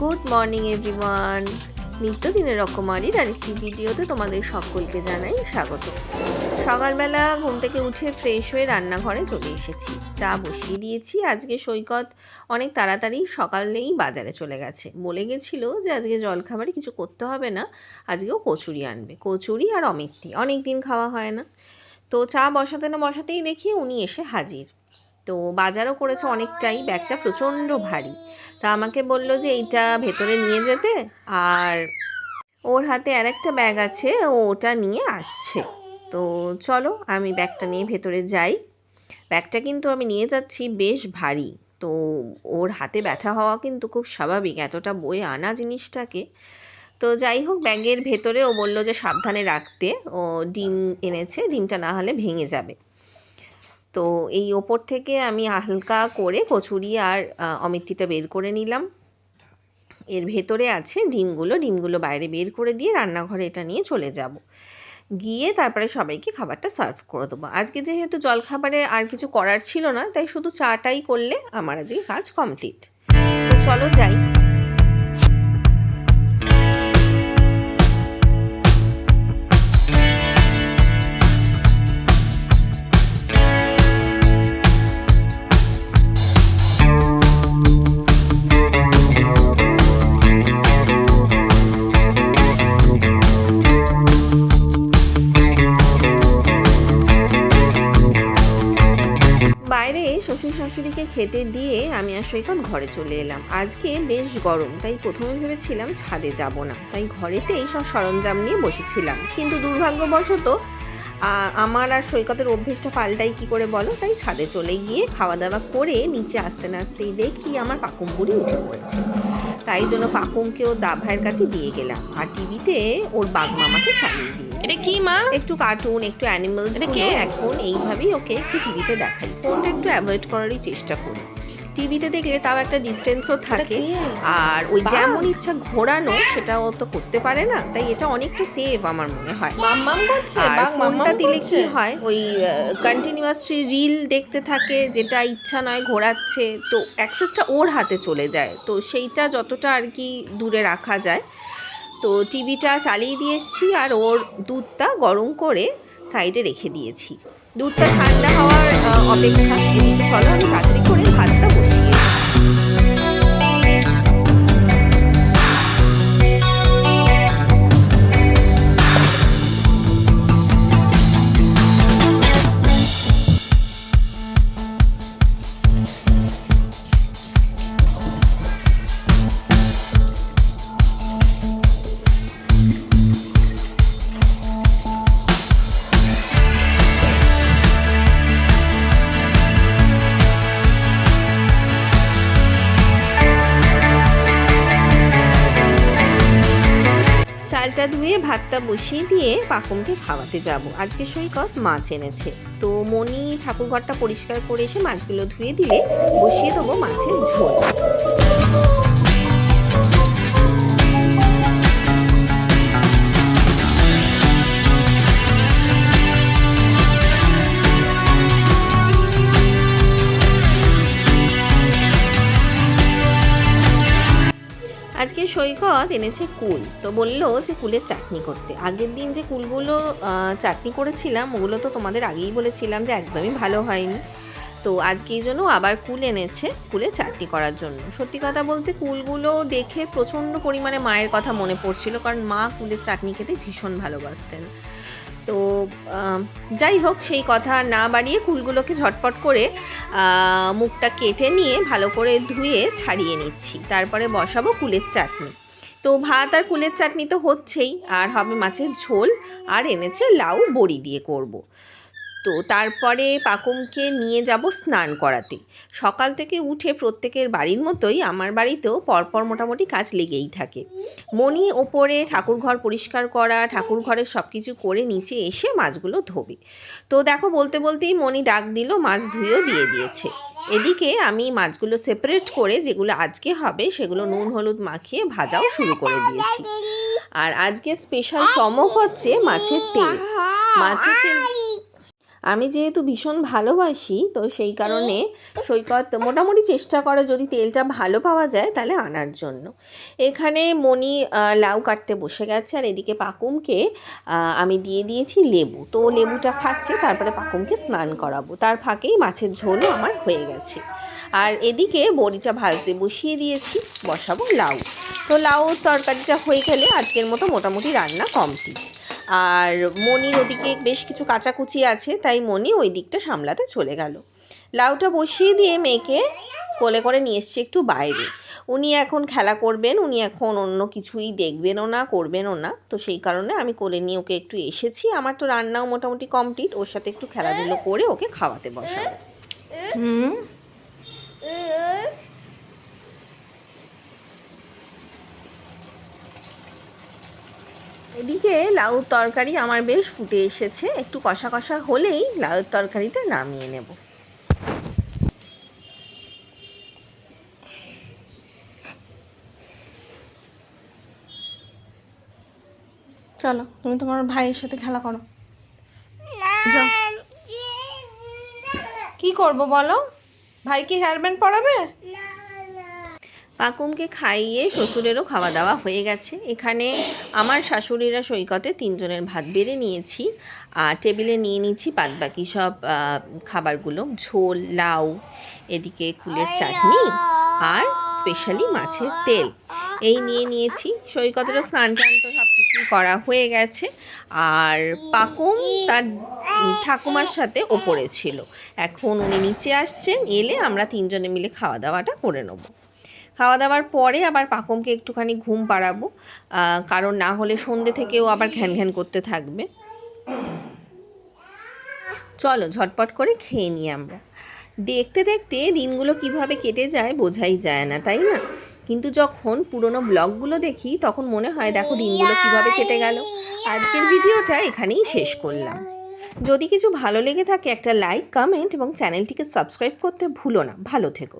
Good morning everyone নিত্যদিনের রকমারির আরেকটি ভিডিওতে তোমাদের সকলকে জানাই স্বাগত। সকালবেলা ঘুম থেকে উঠে ফ্রেশ হয়ে রান্নাঘরে চলে এসেছি। চা বসিয়ে দিয়েছি। আজকে সৈকত অনেক তাড়াতাড়ি সকালেই বাজারে চলে গেছে। বলে গেছিল যে আজকে জলখাবারে কিছু করতে হবে না। আজকেও কচুরি আনবে। কচুরি আর অমিত্তি অনেক দিন খাওয়া হয় না। তো চা বসাতে না বসাতেই দেখি উনি এসে হাজির। তো বাজারও করেছে অনেকটাই। ব্যাগটা প্রচণ্ড ভারী। তা আমাকে বলল যে এইটা ভেতরে নিয়ে যেতে। আর ওর হাতে আর একটা ব্যাগ আছে। ও ওটা নিয়ে আসছে। তো চলো আমি ব্যাগটা নিয়ে ভেতরে যাই। ব্যাগটা কিন্তু আমি নিয়ে যাচ্ছি বেশ ভারী। তো ওর হাতে ব্যথা হওয়া কিন্তু খুব স্বাভাবিক, এতটা বয়ে আনা জিনিসটাকে। তো যাই হোক, ব্যাগের ভেতরে ও বলল যে সাবধানে রাখতে। ও ডিম এনেছে, ডিমটা না হলে ভেঙে যাবে। তো এই ওপর থেকে আমি হালকা করে কচুরি আর অমিত্তিটা বের করে নিলাম। এর ভেতরে আছে ডিমগুলো ডিমগুলো বাইরে বের করে দিয়ে রান্নাঘরে এটা নিয়ে চলে যাব। গিয়ে তারপরে সবাইকে খাবারটা সার্ভ করে দেবো। আজকে যেহেতু জলখাবারে আর কিছু করার ছিল না, তাই শুধু চাটাই করলে আমার আজকে কাজ কমপ্লিট। তো চলো যাই। বাইরে শ্বশুর শাশুড়িকে খেতে দিয়ে আমি আর সৈকত ঘরে চলে এলাম। আজকে বেশ গরম, তাই প্রথমে ভেবেছিলাম ছাদে যাব না। তাই ঘরেতেই সব সরঞ্জাম নিয়ে বসেছিলাম। কিন্তু দুর্ভাগ্যবশত আমার আর সৈকতের অভ্যেসটা পাল্টাই কি করে বলো? তাই ছাদে চলে গিয়ে খাওয়া দাওয়া করে নিচে আসতে না আসতেই দেখি আমার পাকুম বুড়ি উঠে পড়েছে। তাই জন্য পাকুমকে ও দা ভাইয়ের কাছে দিয়ে গেলাম। আর টিভিতে ওর বাঘ মামাকে চালিয়ে দিয়ে এটা কি মা? একটু কার্টুন একটু অ্যানিমালস এটা কে? এখন এইভাবেই ওকে একটু টিভিতে দেখাই। ফোনটা একটু অ্যাভয়েড করারই চেষ্টা করি। টিভিতে দেখলে তাও একটা ডিস্টেন্সও থাকে। আর ওই যেমন ইচ্ছা ঘোরানো সেটাও তো করতে পারে না। তাই এটা অনেকটা সেভ আমার মনে হয়। আর ফোনটা দিলে কি হয় ওই কন্টিনিউয়াসলি রিল দেখতে থাকে যেটা ইচ্ছা নয় ঘোরাচ্ছে। তো অ্যাক্সেসটা ওর হাতে চলে যায়। তো সেইটা যতটা আর কি দূরে রাখা যায়। তো টিভিটা চালিয়ে দিয়ে এসেছি আর ওর দুধটা গরম করে সাইডে রেখে দিয়েছি। দুধটা ঠান্ডা হওয়ার অপেক্ষা। চলো আমি তাড়াতাড়ি করে ভাতটা চালটা ধুয়ে, ভাতটা বসিয়ে দিয়ে পাকুমকে খাওয়াতে যাব। আজকে সৈকত মাছ এনেছে। তো মনি ঠাকুরঘরটা পরিষ্কার করে এসে মাছগুলো ধুয়ে দিলে বসিয়ে দেবো মাছের ঝোল। আজকে সৈকত এনেছে কুল। তো বলল যে কুলের চাটনি করতে। আগের দিন যে কুলগুলো চাটনি করেছিলাম, ওগুলো তো তোমাদের আগেই বলেছিলাম যে একদমই ভালো হয়নি। তো আজকে এই জন্য আবার কুল এনেছে কুলে চাটনি করার জন্য। সত্যি কথা বলতে কুলগুলো দেখে প্রচণ্ড পরিমাণে মায়ের কথা মনে পড়ছিল, কারণ মা কুলের চাটনি খেতে ভীষণ ভালোবাসতেন। তো যাই হোক, সেই কথা না বাড়িয়ে কুলগুলোকে ঝটপট করে মুখটা কেটে নিয়ে ভালো করে ধুয়ে ছাড়িয়ে নিচ্ছি তারপরে বসাবো কুলের চাটনি তো ভাত আর কুলের চাটনি তো হচ্ছেই, আর হবে মাছের ঝোল, আর এনেছে লাউ বড়ি দিয়ে করব। তো তারপরে পাকুমকে নিয়ে যাব স্নান করাতে। সকাল থেকে উঠে প্রত্যেকের বাড়ির মতোই আমার বাড়িতেও পরপর মোটামুটি কাজ লেগেই থাকে। মণি ওপরে ঠাকুর ঘর পরিষ্কার করা, ঠাকুর ঘরের সব কিছু করে নিচে এসে মাছগুলো ধোবে। তো দেখো বলতে বলতেই মণি ডাক দিল, মাছ ধুয়েও দিয়ে দিয়েছে। এদিকে আমি মাছগুলো সেপারেট করে যেগুলো আজকে হবে, সেগুলো নুন, হলুদ মাখিয়ে ভাজাও শুরু করে দিয়েছি। আর আজকে স্পেশাল চমক হচ্ছে মাছের তেল। মাছের তেল আমি যেহেতু ভীষণ ভালোবাসি, তো সেই কারণে সৈকত, মোটামুটি চেষ্টা করে যদি তেলটা ভালো পাওয়া যায় তাহলে আনার জন্য। এখানে মণি লাউ কাটতে বসে গেছে আর এদিকে পাকুমকে আমি দিয়ে দিয়েছি লেবু। তো লেবুটা খাচ্ছে, তারপরে পাকুমকে স্নান করাবো। তার ফাঁকেই মাছের ঝোলও আমার হয়ে গেছে। আর এদিকে বড়িটা ভাজতে বসিয়ে দিয়েছি, বসাবো লাউ। তো লাউ তরকারিটা হয়ে গেলে আজকের মতো মোটামুটি রান্না কমপ্লিট। আর মনির ওদিকে বেশ কিছু কাচাকুচি আছে, তাই মনি ওই দিকটা সামলাতে চলে গেল। লাউটা বসিয়ে দিয়ে মেয়েকে কোলে করে নিয়ে এসছে একটু বাইরে। উনি এখন খেলা করবেন, উনি এখন অন্য কিছুই দেখবেনও না, করবেনও না। তো সেই কারণে আমি কোলে নিয়ে ওকে একটু এসেছি। আমার তো রান্নাও মোটামুটি কমপ্লিট, ওর সাথে একটু খেলাধুলো করে ওকে খাওয়াতে বসাবো। হুম। এদিকে লাউর তরকারি আমার বেশ ফুটে এসেছে। একটু কষা কষা হলেই লাউ তরকারিটা নামিয়ে নেব। চলো তুমি তোমার ভাইয়ের সাথে খেলা করো। কি করব বলো? ভাই কি হেয়ার ব্যান্ড পরাবে? পাকুমকে খাইয়ে শ্বশুরেরও খাওয়া দাওয়া হয়ে গেছে। এখানে আমার শাশুড়িরা সৈকতে তিনজনের ভাত বেড়ে নিয়েছি। আর টেবিলে নিয়ে নিয়েছি বাদ বাকি সব খাবারগুলো। ঝোল, লাউ, এদিকে কুলের চাটনি আর স্পেশালি মাছের তেল। এই নিয়ে নিয়েছি। সৈকতেরও স্নান টান তো সব কিছুই করা হয়ে গেছে। আর পাকুম তার ঠাকুমার সাথে ওপরে ছিল। এখন উনি নিচে আসছেন, এলে আমরা তিনজনে মিলে খাওয়া দাওয়াটা করে নেব। খাওয়া দাওয়ার পরে আবার পাকমকে একটুখানি ঘুম পাড়াবো। কারণ না হলে সন্ধে থেকেও আবার ঘ্যান ঘ্যান করতে থাকবে। চলো, ঝটপট করে খেয়ে নিই আমরা। দেখতে দেখতে দিনগুলো কীভাবে কেটে যায় বোঝাই যায় না, তাই না? কিন্তু যখন পুরনো ব্লগগুলো দেখি, তখন মনে হয়, দেখো, দিনগুলো কীভাবে কেটে গেল। আজকের ভিডিওটা এখানেই শেষ করলাম। যদি কিছু ভালো লেগে থাকে, একটা লাইক, কমেন্ট এবং চ্যানেলটিকে সাবস্ক্রাইব করতে ভুলো না। ভালো থেকো।